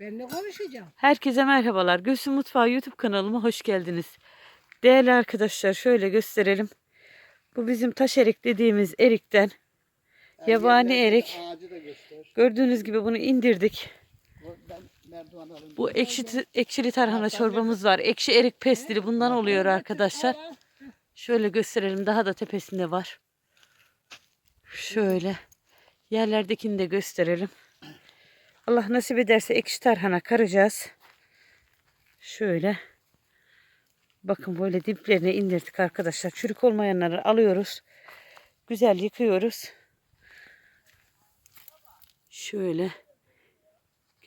Ben ne konuşacağım? Herkese merhabalar. Gülsüm Mutfağı YouTube kanalıma hoş geldiniz. Değerli arkadaşlar şöyle gösterelim. Bu bizim taş erik dediğimiz erikten. Yabani erik. Ağacı da göster. Gördüğünüz gibi bunu indirdik. Bu- Ben merdiven alayım. Bu ekşi, ekşili tarhana çorbamız var. Ekşi erik pestili bundan oluyor arkadaşlar. Şöyle gösterelim. Daha da tepesinde var. Şöyle. Yerlerdekini de gösterelim. Allah nasip ederse ekşi tarhana karacağız. Şöyle. Bakın böyle diplerine indirdik arkadaşlar. Çürük olmayanları alıyoruz. Güzel yıkıyoruz. Şöyle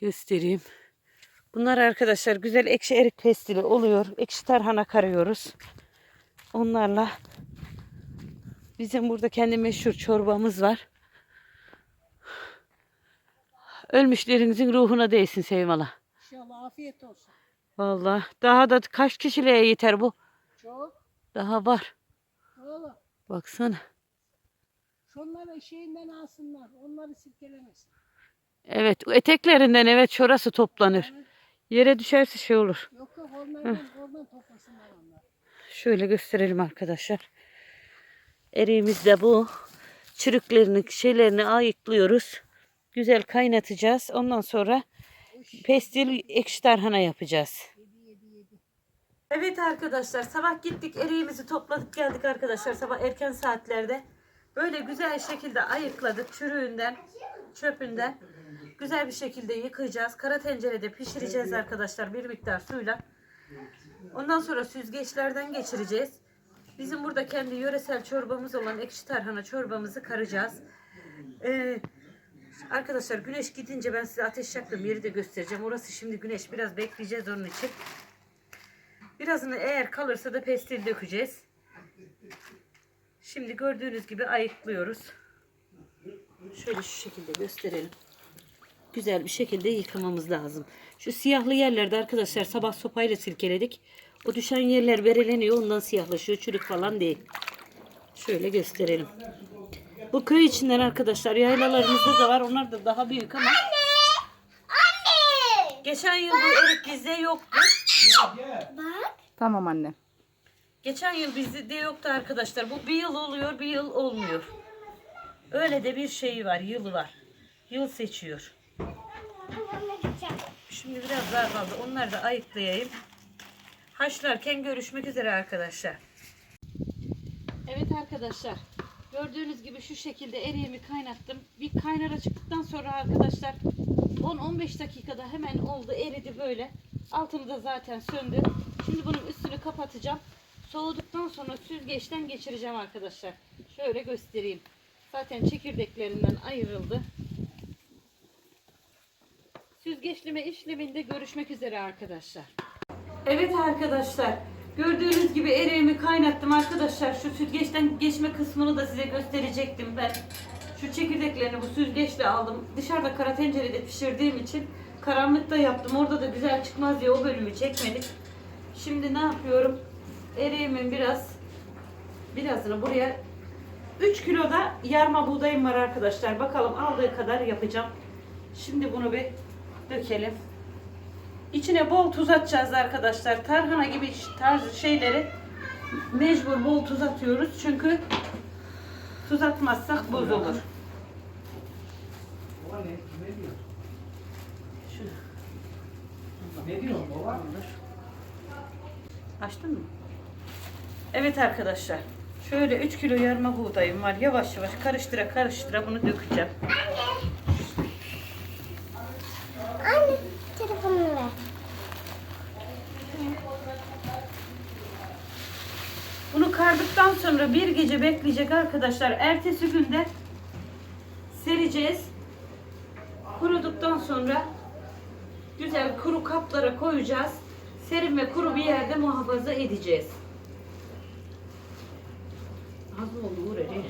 göstereyim. Bunlar arkadaşlar güzel ekşi erik pestili oluyor. Ekşi tarhana karıyoruz. Onlarla bizim burada kendi meşhur çorbamız var. Ölmüşlerinizin ruhuna değsin Sevmala. İnşallah afiyet olsun. Vallahi daha da kaç kişiliğe yeter bu? Çok. Daha var. Oğlum. Baksana. Şunları şeyinden alsınlar. Onları silkelemesin. Evet eteklerinden evet şurası toplanır. Yere düşerse şey olur. Yok yok onlardan oradan toplasınlar onlar. Şöyle gösterelim arkadaşlar. Eriğimiz de bu. Çürüklerini, şeylerini ayıklıyoruz. Güzel kaynatacağız. Ondan sonra pestil ekşi tarhana yapacağız. Evet arkadaşlar sabah gittik eriğimizi topladık geldik arkadaşlar sabah erken saatlerde. Böyle güzel şekilde ayıkladık çürüğünden, çöpünden. Güzel bir şekilde yıkayacağız. Kara tencerede pişireceğiz arkadaşlar bir miktar suyla. Ondan sonra süzgeçlerden geçireceğiz. Bizim burada kendi yöresel çorbamız olan ekşi tarhana çorbamızı karacağız. Ee, arkadaşlar güneş gidince ben size ateş yaktığım yeri de göstereceğim. Orası şimdi güneş biraz bekleyeceğiz onun için. Birazını eğer kalırsa da pestil dökeceğiz. Şimdi gördüğünüz gibi ayıklıyoruz. Şöyle şu şekilde gösterelim. Güzel bir şekilde yıkamamız lazım. Şu siyahlı yerlerde arkadaşlar sabah sopayla silkeledik. O düşen yerler bereleniyor ondan siyahlaşıyor. Çürük falan değil. Şöyle gösterelim. Bu köy içinden arkadaşlar yaylalarımızda da var. Onlar da daha büyük ama. Geçen yıl bu erik bizde yoktu. Tamam anne. Geçen yıl bizde yoktu arkadaşlar. Bu bir yıl oluyor, bir yıl olmuyor. Öyle de bir şey var, yılı var. Yıl seçiyor. Şimdi biraz daha kaldı. Onları da ayıklayayım. Haşlarken görüşmek üzere arkadaşlar. Evet arkadaşlar. Gördüğünüz gibi şu şekilde eriğimi kaynattım. Bir kaynara çıktıktan sonra arkadaşlar 10-15 dakikada hemen oldu. Eridi böyle. Altını da zaten söndü. Şimdi bunun üstünü kapatacağım. Soğuduktan sonra süzgeçten geçireceğim arkadaşlar. Şöyle göstereyim. Zaten çekirdeklerinden ayrıldı. Süzgeçleme işleminde görüşmek üzere arkadaşlar. Evet arkadaşlar. Gördüğünüz gibi eriğimi kaynattım arkadaşlar. Şu süzgeçten geçme kısmını da size gösterecektim ben. Şu çekirdeklerini bu süzgeçle aldım. Dışarıda kara tencerede pişirdiğim için karanlıkta yaptım. Orada da güzel çıkmaz diye o bölümü çekmedik. Şimdi ne yapıyorum? Eriğimin biraz birazını buraya 3 kilo da yarma buğdayım var arkadaşlar. Bakalım aldığı kadar yapacağım. Şimdi bunu bir dökelim. İçine bol tuz atacağız arkadaşlar. Tarhana gibi tarz şeyleri mecbur bol tuz atıyoruz. Çünkü tuz atmazsak buz olur. Baba ne, ne diyor? Şunu Ne diyor baba? açtın mı? Evet arkadaşlar. Şöyle 3 kilo yarma buğdayım var. Yavaş yavaş karıştıra karıştıra bunu dökeceğim. Anne Bunu kardıktan sonra bir gece bekleyecek arkadaşlar. Ertesi günde sereceğiz. Kuruduktan sonra güzel kuru kaplara koyacağız. Serin ve kuru bir yerde muhafaza edeceğiz. Az oldu Ali?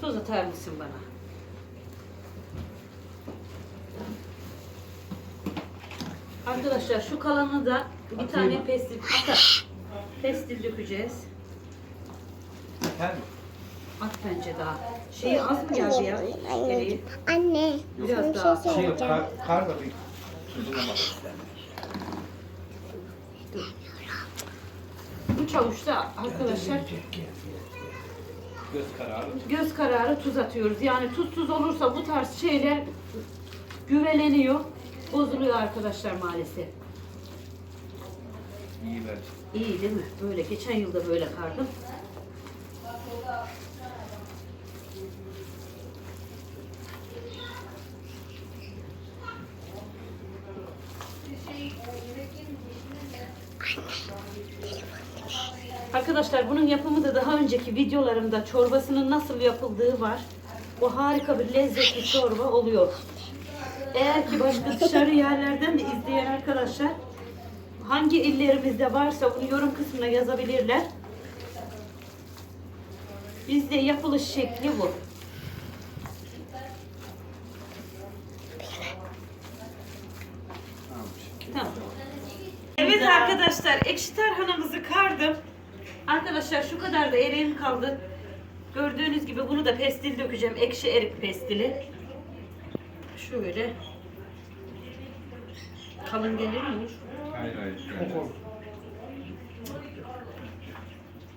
Tuz atar mısın bana? Arkadaşlar şu kalanı da bir tane pestil atar. Pestil dökeceğiz. Efendim? At bence daha. Şeyi az mı geldi ya? Anne. Biraz daha. şey Şey söyleyeceğim. kar, kar da bir tuzlamak istedim. Bu çavuşta arkadaşlar Göz kararı. göz kararı tuz atıyoruz. Yani tuzsuz olursa bu tarz şeyler güveleniyor. Bozuluyor arkadaşlar maalesef. İyi bence. İyi değil mi? Böyle geçen yılda böyle kardım. Arkadaşlar bunun yapımı da daha önceki videolarımda çorbasının nasıl yapıldığı var. O harika bir lezzetli çorba oluyor. Eğer ki başka dışarı yerlerden de izleyen arkadaşlar hangi illerimizde varsa bunu yorum kısmına yazabilirler. Bizde yapılış şekli bu. Tamam. Evet arkadaşlar ekşi tarhanamızı kardım. Arkadaşlar şu kadar da eriğim kaldı. Gördüğünüz gibi bunu da pestil dökeceğim. Ekşi erik pestili. Şöyle. Kalın gelir mi? Hayır hayır.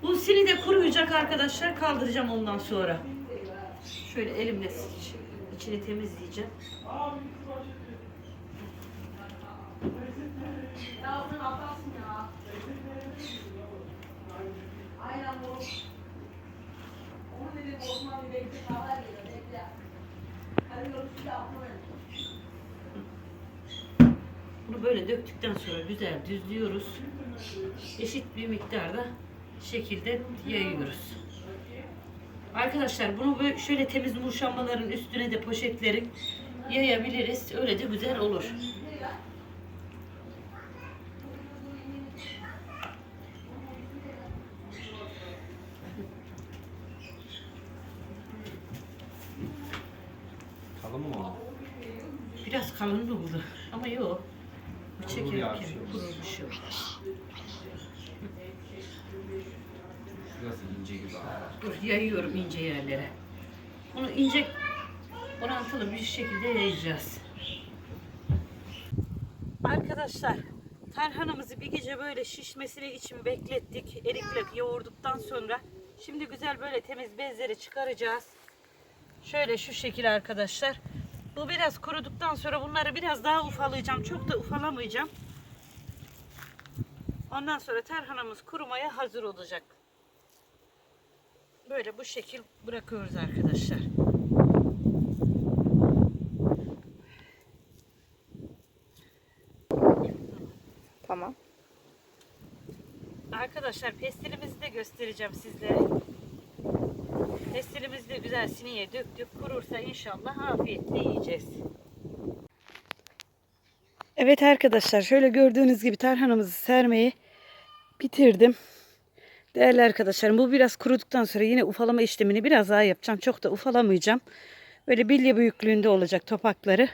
Bu sini de kuruyacak arkadaşlar. Kaldıracağım ondan sonra. Şöyle elimle iç- içini temizleyeceğim. Bunu böyle döktükten sonra güzel düzlüyoruz. Eşit bir miktarda şekilde yayıyoruz. Arkadaşlar bunu böyle şöyle temiz muşambaların üstüne de poşetleri yayabiliriz. Öyle de güzel olur. Kalın mı o? Biraz kalın da oldu. Ama yok. Bu Kurur çekerken ya, bir şey olmaz. kurur bir şey olmaz. Şurası ince gibi. Dur yayıyorum ince yerlere. Bunu ince orantılı bir şekilde yayacağız. Arkadaşlar tarhanamızı bir gece böyle şişmesini için beklettik. Erikle yoğurduktan sonra şimdi güzel böyle temiz bezleri çıkaracağız. Şöyle şu şekil arkadaşlar. Bu biraz kuruduktan sonra bunları biraz daha ufalayacağım. Çok da ufalamayacağım. Ondan sonra tarhanamız kurumaya hazır olacak. Böyle bu şekil bırakıyoruz arkadaşlar. Tamam. Arkadaşlar pestilimizi de göstereceğim sizlere. Pestilimizi de güzel siniye döktük. Kurursa inşallah afiyetle yiyeceğiz. Evet arkadaşlar şöyle gördüğünüz gibi tarhanamızı sermeyi bitirdim. Değerli arkadaşlarım bu biraz kuruduktan sonra yine ufalama işlemini biraz daha yapacağım. Çok da ufalamayacağım. Böyle bilye büyüklüğünde olacak topakları.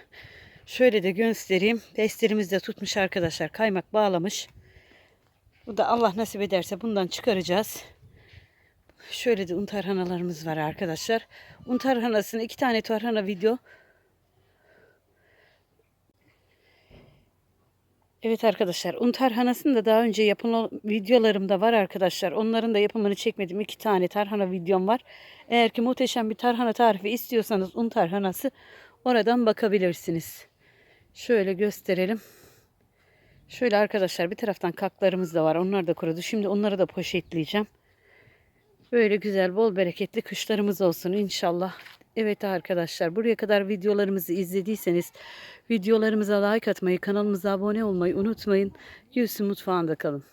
Şöyle de göstereyim. Pestilimiz de tutmuş arkadaşlar. Kaymak bağlamış. Bu da Allah nasip ederse bundan çıkaracağız. Şöyle de un tarhanalarımız var arkadaşlar. Un tarhanasını iki tane tarhana video. Evet arkadaşlar un tarhanasını da daha önce yapılan videolarımda var arkadaşlar. Onların da yapımını çekmedim. iki tane tarhana videom var. Eğer ki muhteşem bir tarhana tarifi istiyorsanız un tarhanası oradan bakabilirsiniz. Şöyle gösterelim. Şöyle arkadaşlar bir taraftan kaklarımız da var. Onlar da kurudu. Şimdi onları da poşetleyeceğim. Böyle güzel bol bereketli kışlarımız olsun inşallah. Evet arkadaşlar buraya kadar videolarımızı izlediyseniz videolarımıza like atmayı, kanalımıza abone olmayı unutmayın. Gülsün mutfağında kalın.